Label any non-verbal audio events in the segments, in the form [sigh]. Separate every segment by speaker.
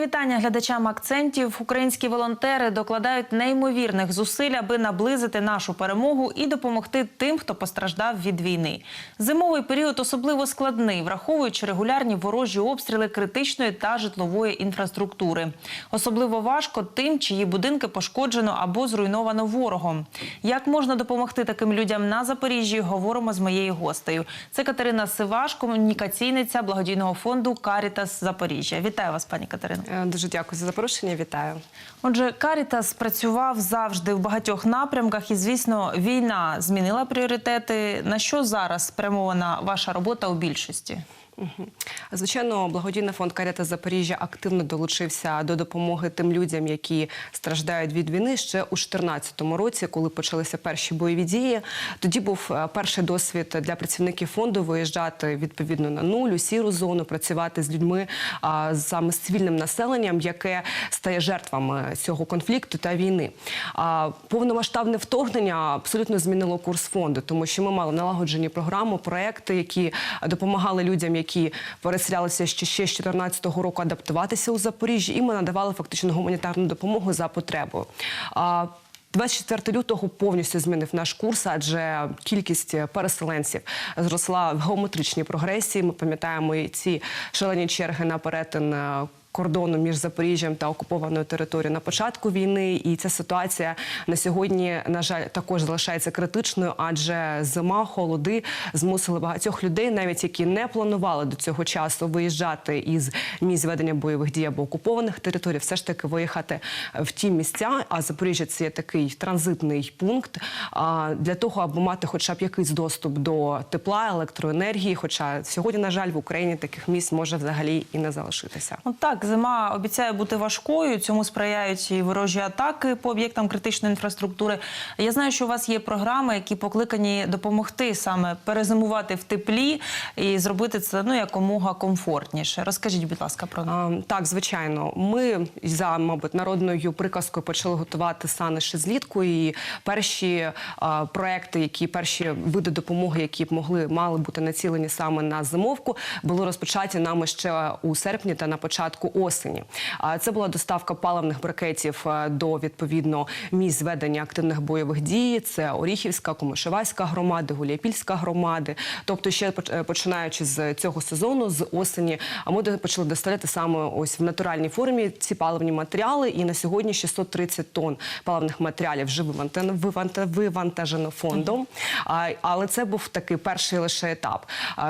Speaker 1: Вітання глядачам акцентів. Українські волонтери докладають неймовірних зусиль, аби наблизити нашу перемогу і допомогти тим, хто постраждав від війни. Зимовий період особливо складний, враховуючи регулярні ворожі обстріли критичної та житлової інфраструктури. Особливо важко тим, чиї будинки пошкоджено або зруйновано ворогом. Як можна допомогти таким людям на Запоріжжі? Говоримо з моєю гостею. Це Катерина Сиваш, комунікаційниця благодійного фонду Карітас Запоріжжя. Вітаю вас, пані Катерино.
Speaker 2: Е, Дуже дякую за запрошення. Вітаю.
Speaker 1: Отже, Карітас працював завжди в багатьох напрямках, і звісно, війна змінила пріоритети. На що зараз спрямована ваша робота у більшості?
Speaker 2: Звичайно, благодійний фонд Карета Запоріжжя активно долучився до допомоги тим людям, які страждають від війни ще у 2014 році, коли почалися перші бойові дії. Тоді був е, перший досвід для працівників фонду виїжджати відповідно на нуль, у сіру зону, працювати з людьми саме з цивільним населенням, яке стає жертвами цього конфлікту та війни. Повномасштабне вторгнення абсолютно змінило курс фонду, тому що ми мали налагоджені програми, проекти, які допомагали людям, які переселялися ще ще з 2014 року адаптуватися у Запоріжжі, і ми надавали фактично гуманітарну допомогу за потребою. А, 24 лютого повністю змінив наш курс, адже кількість переселенців зросла в геометричній прогресії. Ми пам'ятаємо і ці шалені черги на перетин. Кордону між Запоріжжям та окупованою територією на початку війни, і ця ситуація на сьогодні, на жаль, також залишається критичною, адже зима, холоди змусили багатьох людей, навіть які не планували до цього часу виїжджати із місць ведення бойових дій або окупованих територій, все ж таки виїхати в ті місця. А Запоріжжя це є такий транзитний пункт для того, аби мати хоча б якийсь доступ до тепла, електроенергії. Хоча сьогодні, на жаль, в Україні таких місць може взагалі і не залишитися.
Speaker 1: От так, зима обіцяє бути важкою. Цьому сприяють і ворожі атаки по об'єктам критичної інфраструктури. Я знаю, що у вас є програми, які покликані допомогти саме перезимувати в теплі і зробити це ну якомога комфортніше. Розкажіть, будь ласка, про них.
Speaker 2: Так, звичайно, ми за мабуть народною приказкою почали готувати сани ще злітку. І перші а, проекти, які перші види допомоги, які б могли мали бути націлені саме на зимовку, були розпочаті нами ще у серпні та на початку осені. А це була доставка паливних брикетів е, до відповідно місць зведення активних бойових дій. Це Оріхівська, Комишеваська громади, Гуляйпільська громади. Тобто, ще е, починаючи з цього сезону, з осені, а ми почали доставляти саме ось в натуральній формі ці паливні матеріали. І на сьогодні 630 тонн паливних матеріалів вже вивантажено фондом. Але це був такий перший лише етап.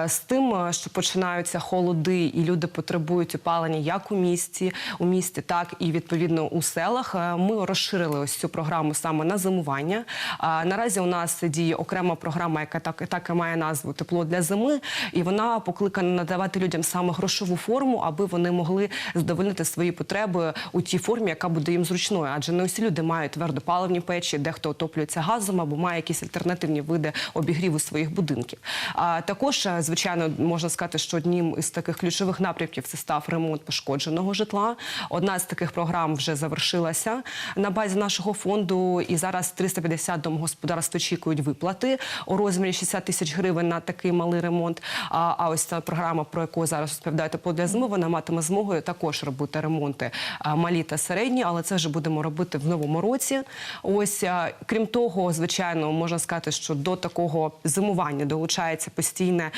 Speaker 2: З тим, е, що починаються холоди, і люди потребують опалення як у місті, у місті, так і відповідно у селах. е, Ми розширили ось цю програму саме на зимування. Наразі у нас діє окрема програма, яка так, так і має назву Тепло для зими, і вона покликана надавати людям саме грошову форму, аби вони могли задовольнити свої потреби у тій формі, яка буде їм зручною. Адже не усі люди мають твердопаливні печі, дехто отоплюється газом або має якісь альтернативні види обігріву своїх будинків. А також, е, звичайно, можна сказати, що одним із таких ключових напрямків це став ремонт пошкодженого житла. Одна з таких програм вже завершилася на базі нашого фонду, і зараз 350 домогосподарств очікують виплати у розмірі 60 тисяч гривень на такий малий ремонт. А, а ось ця програма, про яку зараз розповідаєте по для вона матиме змогою також робити ремонти малі та середні, але це вже будемо робити в новому році. Ось крім того, звичайно, можна сказати, що до такого зимування долучається постійне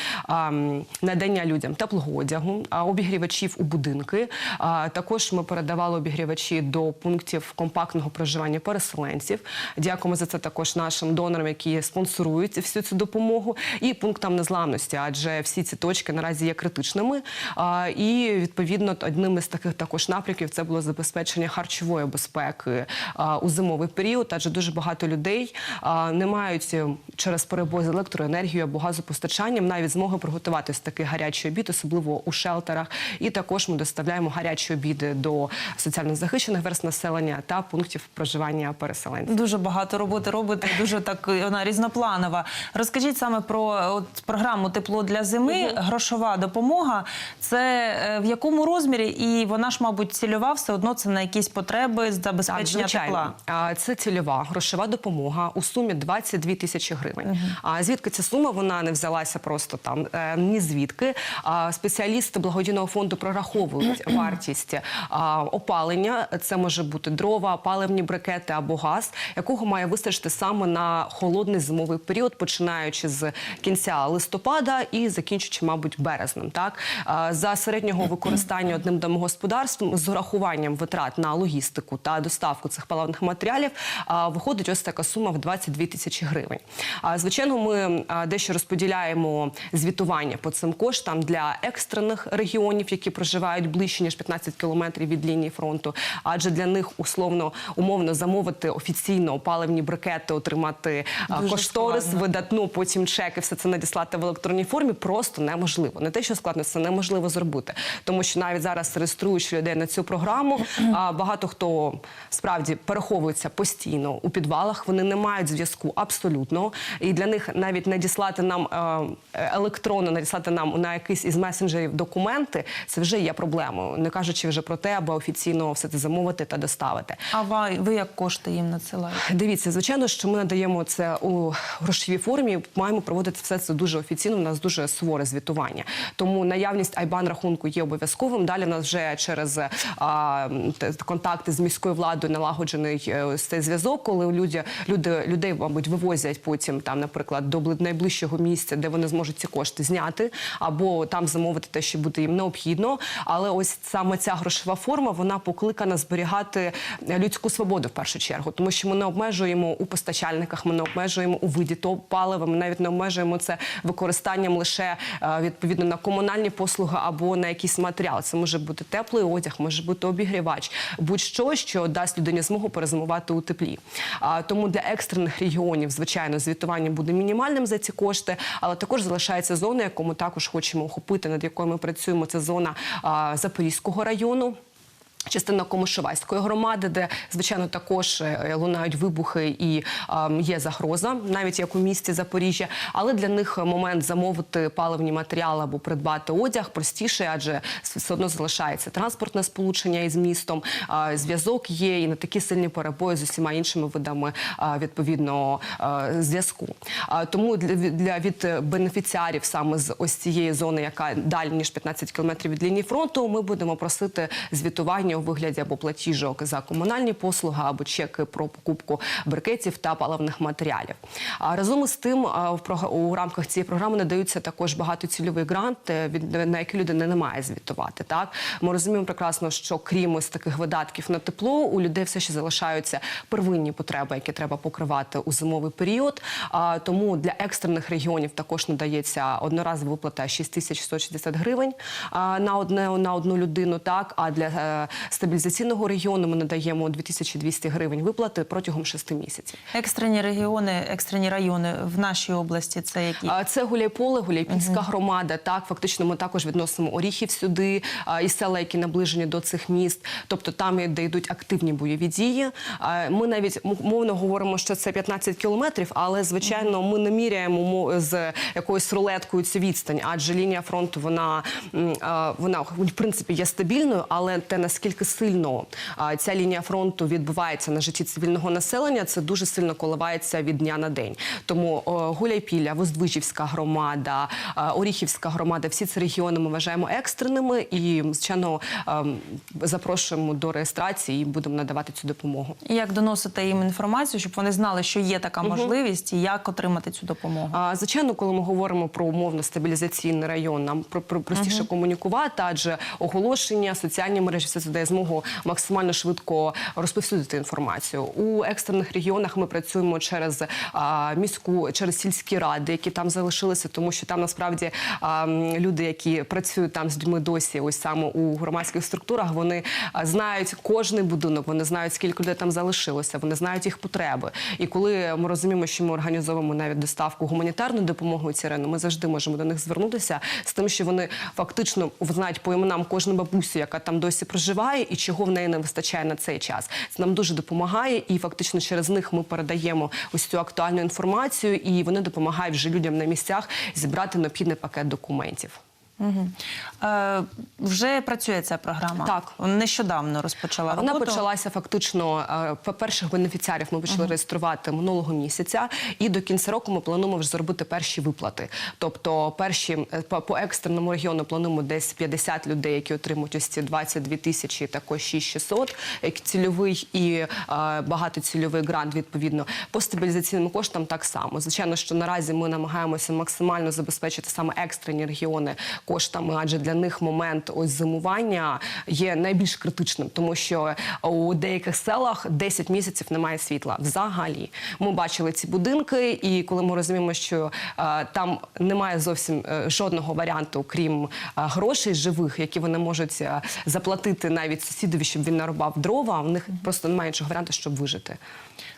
Speaker 2: надання людям теплого одягу, а, обігрівачів у будинки. Також ми передавали обігрівачі до пунктів компактного проживання переселенців. Дякуємо за це також нашим донорам, які спонсорують всю цю допомогу, і пунктам незламності, адже всі ці точки наразі є критичними. І відповідно одним із таких також напрямків це було забезпечення харчової безпеки у зимовий період, адже дуже багато людей не мають через перебої з електроенергією або газопостачанням навіть змоги приготувати такий гарячий обід, особливо у шелтерах. І також ми доставляємо гарячі обіди до соціально захищених верст населення та пунктів проживання переселенців.
Speaker 1: Дуже багато роботи робите, дуже так вона різнопланова. Розкажіть саме про от, програму Тепло для зими, грошова допомога. Це е, в якому розмірі? І вона ж, мабуть, цільова все одно це на якісь потреби забезпечення тепла.
Speaker 2: А, Це цільова грошова допомога у сумі 22 тисячі гривень. гривень. А звідки ця сума? Вона не взялася просто там е, ні звідки. А спеціалісти благодійного фонду прораховують вартість опалення. Це може бути дрова, паливні брикети або газ, якого має вистачити саме на холодний зимовий період, починаючи з кінця листопада і закінчуючи, мабуть, березнем. Так за середнього використання одним домогосподарством з урахуванням витрат на логістику та доставку цих паливних матеріалів а, виходить ось така сума в 22 тисячі гривень. А звичайно, ми дещо розподіляємо звітування по цим коштам для екстрених регіонів, які проживають ближче ніж 15 кілометрів від лінії фронту. Адже для них условно умовно замовити офіційно опаливні брикети, отримати
Speaker 1: Дуже
Speaker 2: кошторис,
Speaker 1: складно.
Speaker 2: видатну, потім чеки, все це надіслати в електронній формі просто неможливо. Не те, що складно, це неможливо зробити. Тому що навіть зараз реєструючи людей на цю програму, [clears throat] багато хто справді переховується постійно у підвалах. Вони не мають зв'язку абсолютно. І для них навіть надіслати нам е, електронно, надіслати нам на якийсь із месенджерів документи, це вже є проблемою. Не кажучи вже про те, аби офіційно все це замовити та доставити.
Speaker 1: А ви, ви як кошти їм надсилаєте?
Speaker 2: Дивіться, звичайно, що ми надаємо це у грошовій формі. Маємо проводити все це дуже офіційно. У нас дуже суворе звітування. Тому наявність айбан рахунку є обов'язковим. Далі в нас вже через а, контакти з міською владою налагоджений е, цей зв'язок, коли люди, люди людей, мабуть, вивозять потім там, наприклад, до бли- найближчого місця, де вони зможуть ці кошти зняти, або там замовити те, що буде їм необхідно. Але ось саме ця грошова форма вона покликана зберігати людську свободу в першу чергу, тому що ми не обмежуємо у постачальниках, ми не обмежуємо у виді то палива, ми навіть не обмежуємо це використанням лише е, відповідно на комунальні послуги або на якийсь матеріал. Це може бути теплий одяг, може бути обігрівач, будь-що, що дасть людині змогу перезимувати у теплі. Тому для екстрених регіонів, звичайно, звітування буде мінімальним за ці кошти, але також залишається зона, яку ми також хочемо охопити, над якою ми працюємо. Це зона а, Запорізького району. Частина Комишевайської громади, де звичайно також е, лунають вибухи і е, є загроза, навіть як у місті Запоріжжя. Але для них момент замовити паливні матеріали або придбати одяг простіше, адже все одно залишається транспортне сполучення із містом. е, Зв'язок є і не такі сильні перебої з усіма іншими видами е, відповідно е, зв'язку. А Тому для, для від бенефіціарів саме з ось цієї зони, яка далі ніж 15 кілометрів від лінії фронту, ми будемо просити звітування у вигляді або платіжок за комунальні послуги, або чеки про покупку брикетів та паливних матеріалів. А разом із тим, у рамках цієї програми надаються також багатоцільовий грант, е, на який людина не має звітувати. Так ми розуміємо прекрасно, що крім ось таких видатків на тепло, у людей все ще залишаються первинні потреби, які треба покривати у зимовий період. Тому для екстрених регіонів також надається одноразова виплата 6160 гривень на одне на одну людину. Так а для е, стабілізаційного регіону ми надаємо 2200 гривень виплати протягом 6 місяців.
Speaker 1: Екстрені регіони, екстрені райони в нашій області це які?
Speaker 2: Це Гуляйполе, Гуляйпільська громада. Так, фактично, ми також відносимо Оріхів сюди і села, які наближені до цих міст. Тобто там, де йдуть активні бойові дії. Ми навіть мовно говоримо, що це 15 кілометрів, але звичайно, ми не міряємо мо- з якоюсь рулеткою цю відстань, адже лінія фронту вона, вона в принципі є стабільною, але те наскільки сильно ця лінія фронту відбувається на житті цивільного населення, це дуже сильно коливається від дня на день. Тому Гуляйпілля, Воздвижівська громада, Оріхівська громада, всі ці регіони ми вважаємо екстреними і звичайно запрошуємо до реєстрації і будемо надавати цю допомогу.
Speaker 1: І Як доносити їм інформацію, щоб вони знали, що є така можливість, і як отримати цю допомогу?
Speaker 2: Звичайно, коли ми говоримо про умовно стабілізаційний район, нам про, про простіше комунікувати, адже оголошення, соціальні мережі все це дає змогу максимально швидко розповсюдити інформацію. У екстрених регіонах ми працюємо через а, міську, через сільські ради, які там залишилися, тому що там насправді а, люди, які працюють там з людьми досі, ось саме у громадських структурах, вони знають кожний будинок, вони знають, скільки людей там залишилося, вони знають їх потреби. І коли ми розуміємо, що ми організовуємо навіть доставку гуманітарної допомоги у ці ми завжди можемо до них звернутися з тим, що вони фактично знають по іменам кожну бабусю, яка там досі проживає, і чого в неї не вистачає на цей час. Це нам дуже допомагає, і фактично через них ми передаємо ось цю актуальну інформацію, і вони допомагають вже людям на місцях зібрати необхідний пакет документів.
Speaker 1: Угу. Е, вже працює ця програма.
Speaker 2: Так.
Speaker 1: Нещодавно розпочала
Speaker 2: Вона
Speaker 1: роботу.
Speaker 2: почалася фактично е, перших бенефіціарів. Ми почали реєструвати минулого місяця, і до кінця року ми плануємо вже зробити перші виплати. Тобто, перші е, по, по екстреному регіону плануємо десь 50 людей, які отримують ось ці 22 тисячі, також 6600, як цільовий і е, багатоцільовий грант. Відповідно, по стабілізаційним коштам так само. Звичайно, що наразі ми намагаємося максимально забезпечити саме екстрені регіони коштами, адже для них момент ось зимування є найбільш критичним, тому що у деяких селах 10 місяців немає світла. Взагалі, ми бачили ці будинки, і коли ми розуміємо, що е, там немає зовсім е, жодного варіанту, крім е, грошей живих, які вони можуть е, заплатити навіть сусідові, щоб він нарубав дрова. У них просто немає іншого варіанту, щоб вижити.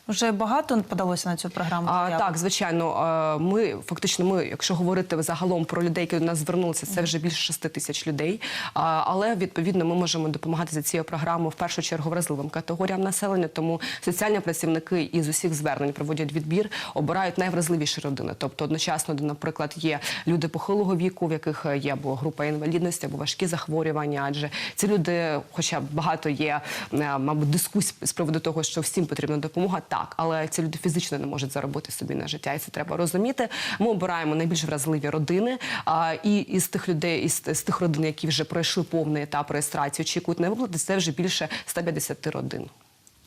Speaker 1: Вже багато подалося на цю програму.
Speaker 2: А, так, звичайно, е, ми фактично, ми, якщо говорити загалом про людей, які до нас звернулися, це вже більше 6 тисяч людей. Але відповідно ми можемо допомагати за цією програмою в першу чергу вразливим категоріям населення. Тому соціальні працівники із усіх звернень проводять відбір, обирають найвразливіші родини. Тобто, одночасно, де, наприклад, є люди похилого віку, в яких є або група інвалідності, або важкі захворювання. Адже ці люди, хоча багато є, е, мабуть, дискусій з приводу того, що всім потрібна допомога, так, але ці люди фізично не можуть заробити собі на життя, і це треба розуміти. Ми обираємо найбільш вразливі родини. А, і із тих людей, із, із тих родин, які вже пройшли повний етап реєстрації, очікують на виплати, це вже більше 150 родин.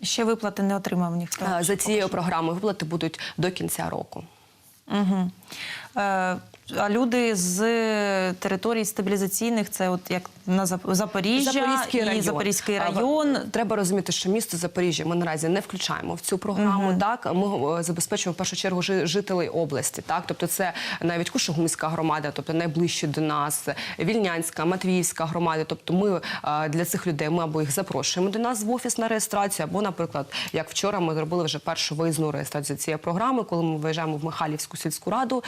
Speaker 1: Ще виплати не отримав ніхто.
Speaker 2: За цією програмою виплати будуть до кінця року.
Speaker 1: Угу. Е, а люди з територій стабілізаційних, це от як на Зап- Запоріжжя
Speaker 2: Запорізький
Speaker 1: і
Speaker 2: район.
Speaker 1: Запорізький район.
Speaker 2: Треба розуміти, що місто Запоріжжя ми наразі не включаємо в цю програму. Так ми е, забезпечуємо в першу чергу жителей області. Так, тобто це навіть Кушугумська громада, тобто найближче до нас, Вільнянська, Матвіївська громада. Тобто, ми е, для цих людей ми або їх запрошуємо до нас в офіс на реєстрацію, або, наприклад, як вчора ми зробили вже першу виїзну реєстрацію цієї програми, коли ми виїжджаємо в Михайлівську сільську раду,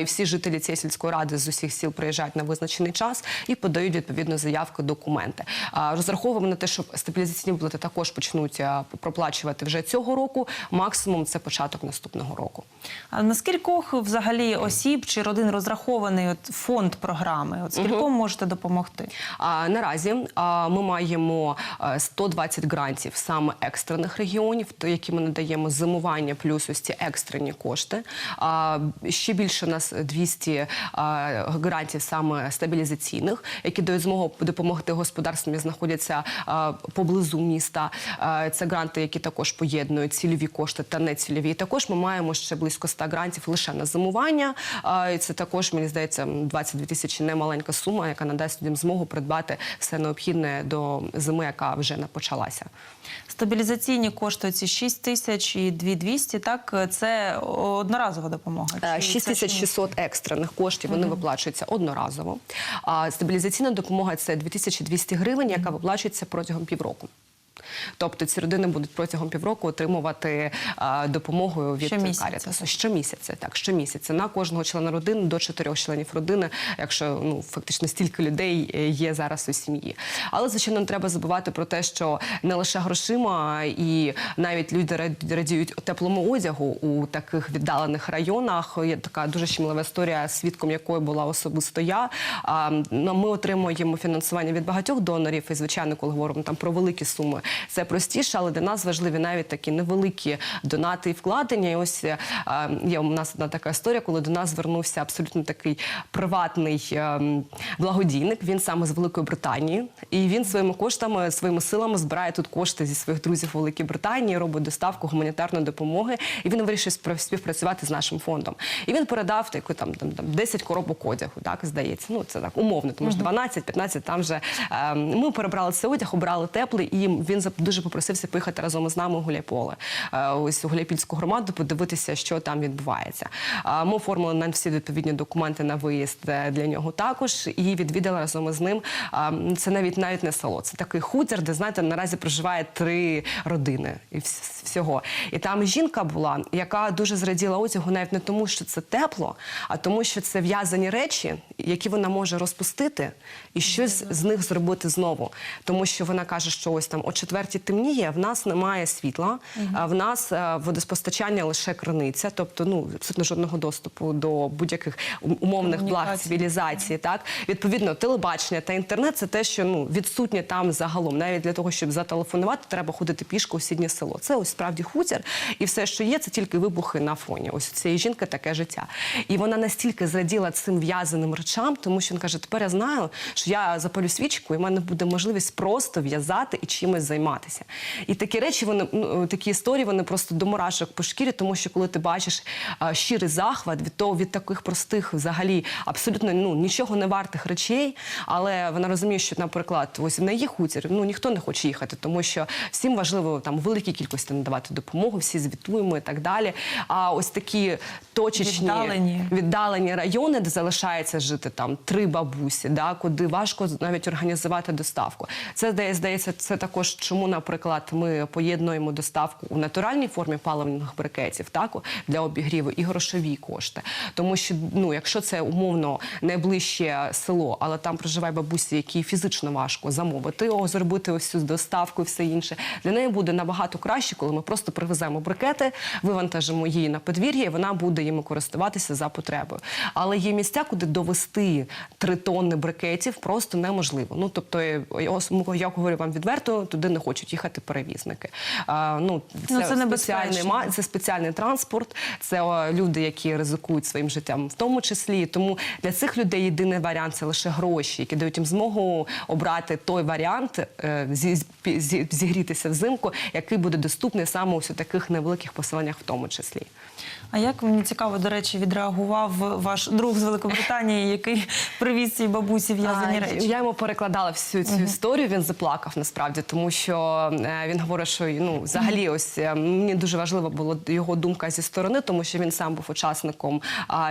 Speaker 2: і всі жителі цієї сільської ради з усіх сіл приїжджають на визначений час і подають відповідно заявки, документи. Розраховуємо на те, що стабілізаційні виплати також почнуть проплачувати вже цього року. Максимум це початок наступного року.
Speaker 1: А на скількох взагалі осіб чи родин розрахований от фонд програми? От скільком можете допомогти?
Speaker 2: А наразі а, ми маємо а, 120 грантів саме екстрених регіонів, то які ми надаємо зимування плюс ось ці екстрені кошти. А, ще більше у нас 200 грантів саме стабілізаційних, які дають змогу допомогти господарствам, які знаходяться поблизу міста. Це гранти, які також поєднують цільові кошти та нецільові. І також ми маємо ще близько 100 грантів лише на зимування. І це також мені здається 22 тисячі немаленька сума, яка надасть людям змогу придбати все необхідне до зими, яка вже не почалася.
Speaker 1: Стабілізаційні кошти ці 6 тисяч і 2200, так? Це одноразова допомога?
Speaker 2: Е,
Speaker 1: це
Speaker 2: 6600 екстрених коштів вони виплачуються одноразово. Стабілізаційна допомога це 2200 гривень, яка виплачується протягом півроку. Тобто ці родини будуть протягом півроку отримувати а, допомогу від Карітасу. Щомісяця, так, щомісяця. На кожного члена родини до чотирьох членів родини, якщо ну фактично стільки людей е, є зараз у сім'ї. Але звичайно не треба забувати про те, що не лише грошима, і навіть люди раді- радіють теплому одягу у таких віддалених районах. Є така дуже щемлива історія, свідком якої була особисто я. А, Ми отримуємо фінансування від багатьох донорів, і звичайно, коли говоримо там про великі суми, це простіше, але для нас важливі навіть такі невеликі донати і вкладення. І ось е, є у нас одна така історія, коли до нас звернувся абсолютно такий приватний ем, благодійник. Він саме з Великої Британії, і він своїми коштами, своїми силами збирає тут кошти зі своїх друзів у Великій Британії, робить доставку гуманітарної допомоги. І він вирішив співпрацювати з нашим фондом. І він передав таку там, там, там 10 коробок одягу, так здається. Ну це так умовно, тому що 12-15 там вже ем, ми перебрали цей одяг, обрали теплий, і він зап- дуже попросився поїхати разом із нами у Гуляйполе, е, ось у Гуляйпільську громаду, подивитися, що там відбувається. Ми оформили нам всі відповідні документи на виїзд е, для нього також, і відвідали разом із ним. Це навіть навіть не село, це такий хутір, де знаєте, наразі проживає три родини і всього. І там жінка була, яка дуже зраділа одягу, навіть не тому, що це тепло, а тому, що це в'язані речі, які вона може розпустити і щось з них зробити знову. Тому що вона каже, що ось там о четвертій темніє, в нас немає світла, а в нас е, водопостачання лише криниця, тобто ну абсолютно жодного доступу до будь-яких умовних благ цивілізації. Так відповідно, телебачення та інтернет це те, що ну відсутнє там загалом. Навіть для того, щоб зателефонувати, треба ходити пішки у сіднє село. Це ось справді хутір, і все, що є, це тільки вибухи на фоні. Ось у цієї жінки таке життя. І вона настільки зраділа цим в'язаним речам, тому що він каже: тепер я знаю, що я запалю свічку, і в мене буде можливість просто в'язати і чимось займатися. І такі речі, вони ну, такі історії, вони просто до мурашок по шкірі, тому що коли ти бачиш а, щирий захват від того, від таких простих, взагалі абсолютно ну нічого не вартих речей, але вона розуміє, що, наприклад, ось на її хутір ну ніхто не хоче їхати, тому що всім важливо там великій кількості надавати допомогу, всі звітуємо і так далі. А ось такі точечні
Speaker 1: Віддалені.
Speaker 2: віддалені райони, де залишається жити там три бабусі, да, куди важко навіть організувати доставку. Це здає- здається, це також чому, наприклад, ми поєднуємо доставку у натуральній формі паливних брикетів, так для обігріву і грошові кошти. Тому що ну, якщо це умовно найближче село, але там проживає бабусі, які фізично важко замовити його, зробити ось доставку і все інше. Для неї буде набагато краще, коли ми просто привеземо брикети, вивантажимо її на подвір'я, і вона буде їми користуватися за потребою. Але є місця, куди довести три тонни брикетів просто неможливо. Ну тобто, ну, я говорю вам відверто, туди не хочуть їхати перевізники. А, ну,
Speaker 1: Ну, це
Speaker 2: спеціальний це спеціальний транспорт, це о, люди, які ризикують своїм життям, в тому числі. Тому для цих людей єдиний варіант це лише гроші, які дають їм змогу обрати той варіант е, зі- зі- зі- зігрітися взимку, який буде доступний саме у таких невеликих поселеннях, в тому числі.
Speaker 1: А як мені цікаво, до речі, відреагував ваш друг з Великобританії, який привіз цій бабусі в'язані речі?
Speaker 2: Я йому перекладала всю цю історію. Він заплакав насправді, тому що е, він говорить, що ну взагалі, ось е, мені дуже важливо було його думка зі сторони, тому що він сам був учасником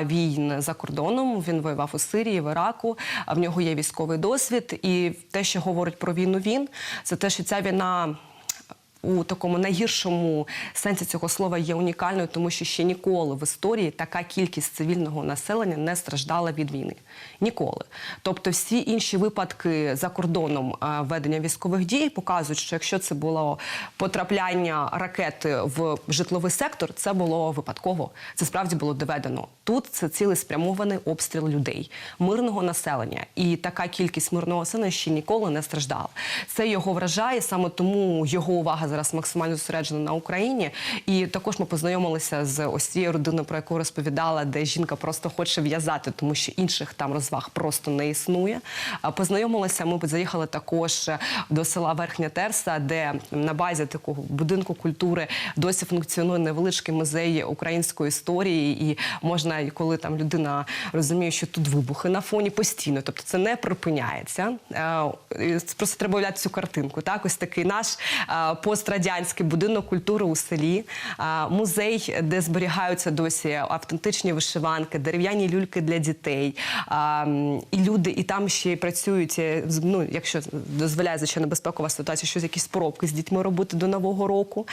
Speaker 2: війн за кордоном. Він воював у Сирії, в Іраку. В нього є військовий досвід. І те, що говорить про війну, він це те, що ця війна у такому найгіршому сенсі цього слова є унікальною, тому що ще ніколи в історії така кількість цивільного населення не страждала від війни. Ніколи. Тобто, всі інші випадки за кордоном е, ведення військових дій показують, що якщо це було потрапляння ракети в житловий сектор, це було випадково. Це справді було доведено. Тут це цілеспрямований обстріл людей, мирного населення. І така кількість мирного населення ще ніколи не страждала. Це його вражає, саме тому його увага зараз максимально зосереджена на Україні. І також ми познайомилися з ось цією родиною, про яку розповідала, де жінка просто хоче в'язати, тому що інших там розваг просто не існує. Познайомилися, ми заїхали також до села Верхня Терса, де на базі такого будинку культури досі функціонує невеличкий музей української історії, і можна, коли там людина розуміє, що тут вибухи на фоні постійно, тобто це не припиняється. Е, Просто треба уявляти цю картинку. Так, ось такий наш е, пострадянський будинок культури у селі, музей, де зберігаються досі автентичні вишиванки, дерев'яні люльки для дітей. І люди, і там ще працюють, ну, якщо дозволяє звичайно безпекова ситуація, щось якісь поробки з дітьми робити до нового року.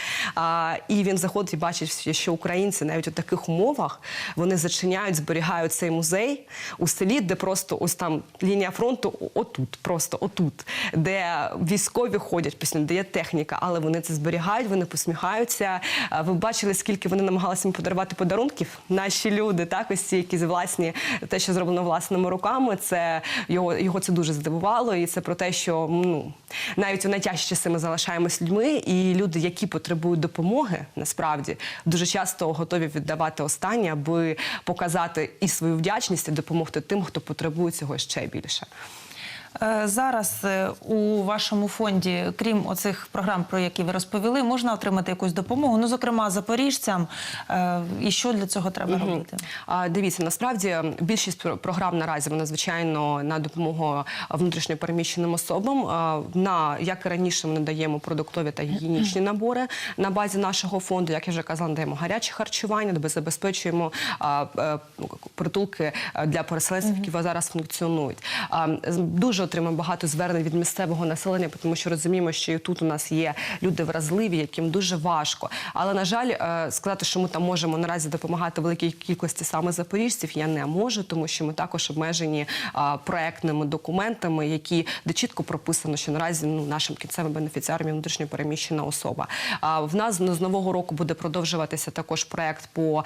Speaker 2: І він заходить і бачить, що українці навіть у таких умовах вони зачиняють, зберігають цей музей у селі, де просто ось там лінія фронту, отут, просто отут, де військові ходять де є техніка, але вони це зберігають, вони посміхаються. Ви бачили, скільки вони намагалися їм подарувати подарунків? Наші люди, так, ось ці якісь власні, те, що зроблено власними руками. Це його, його це дуже здивувало, і це про те, що ну навіть у найтяжчі часи ми залишаємось людьми, і люди, які потребують допомоги, насправді дуже часто готові віддавати останнє, аби показати і свою вдячність, і допомогти тим, хто потребує цього ще більше.
Speaker 1: Е, Зараз е, у вашому фонді, крім оцих програм, про які ви розповіли, можна отримати якусь допомогу, ну зокрема запоріжцям. Е, І що для цього треба робити?
Speaker 2: А, Дивіться, насправді більшість програм наразі вона звичайно на допомогу внутрішньо переміщеним особам. На як і раніше ми надаємо продуктові та гігієнічні набори на базі нашого фонду. Як я вже казала, надаємо гаряче харчування, де забезпечуємо е, притулки для переселенців, які зараз функціонують. Дуже дуже отримуємо багато звернень від місцевого населення, тому що розуміємо, що і тут у нас є люди вразливі, яким дуже важко. Але на жаль, е, сказати, що ми там можемо наразі допомагати великій кількості саме запоріжців, я не можу, тому що ми також обмежені проектними документами, які де чітко прописано, що наразі ну нашим кінцевим бенефіціаром є внутрішньопереміщена особа. В нас ну, з нового року буде продовжуватися також проект по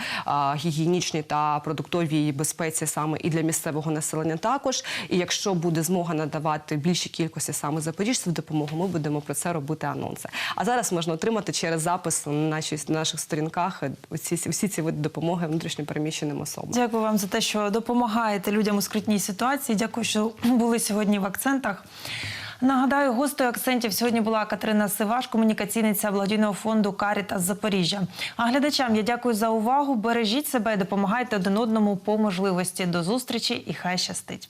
Speaker 2: гігієнічній та продуктовій безпеці саме і для місцевого населення також. І якщо буде змога надавати більшій кількості саме запоріжців допомогу, ми будемо про це робити анонси. А зараз можна отримати через запис на, нашій, на наших сторінках усі, усі ці види допомоги внутрішньопереміщеним особам.
Speaker 1: Дякую вам за те, що допомагаєте людям у скрутній ситуації. Дякую, що були сьогодні в акцентах. Нагадаю, гостею акцентів сьогодні була Катерина Сиваш, комунікаційниця благодійного фонду Карітас Запоріжжя. А глядачам я дякую за увагу. Бережіть себе і допомагайте один одному по можливості. До зустрічі і хай щастить.